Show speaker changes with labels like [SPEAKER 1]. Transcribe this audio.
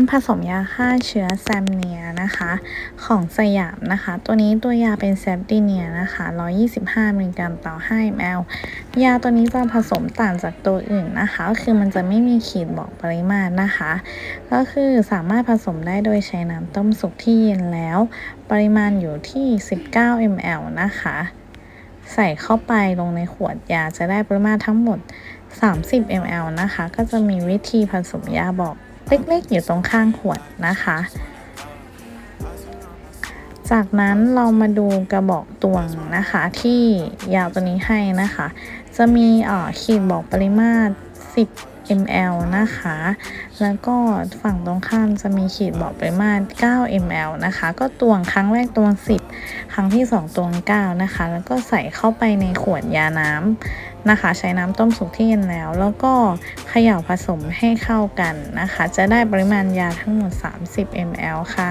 [SPEAKER 1] การผสมยาฆ่าเชื้อแซมเนียนะคะ ของสยามนะคะ ตัวนี้ตัวยาเป็นแซปติเนียนะคะ 125 มิลลิกรัมต่อ 5 ml ยาตัวนี้จะผสมต่างจากตัวอื่นนะคะ ก็คือมันจะไม่มีขีดบอกปริมาตรนะคะ ก็คือสามารถผสมได้โดยใช้น้ำต้มสุกที่เย็นแล้ว ปริมาณอยู่ที่ 19 ml นะคะ ใส่เข้าไปลงในขวดยาจะได้ปริมาตรทั้งหมด 30 ml นะคะ ก็จะมีวิธีผสมยาบอก เล็กๆ อยู่ตรงข้างขวดนะคะ จากนั้นเรามาดูกระบอกตวงนะคะ ที่ยาวตัวนี้ให้นะคะ จะมีอ่อขีดบอกปริมาตร 10 ml นะคะ แล้วก็ฝั่งตรงข้ามจะมีขีดบอกปริมาตร 9 ml นะคะ ก็ตวงครั้งแรกตวง 10 ครั้งที่ 2ตวง9นะคะ แล้วก็ใส่เข้าไปในขวดยาน้ำนะคะ ใช้น้ำต้มสุกที่เย็นแล้ว แล้วก็เขย่าผสมให้เข้ากันนะคะ จะได้ปริมาณยาทั้งหมด 30 ml ค่ะ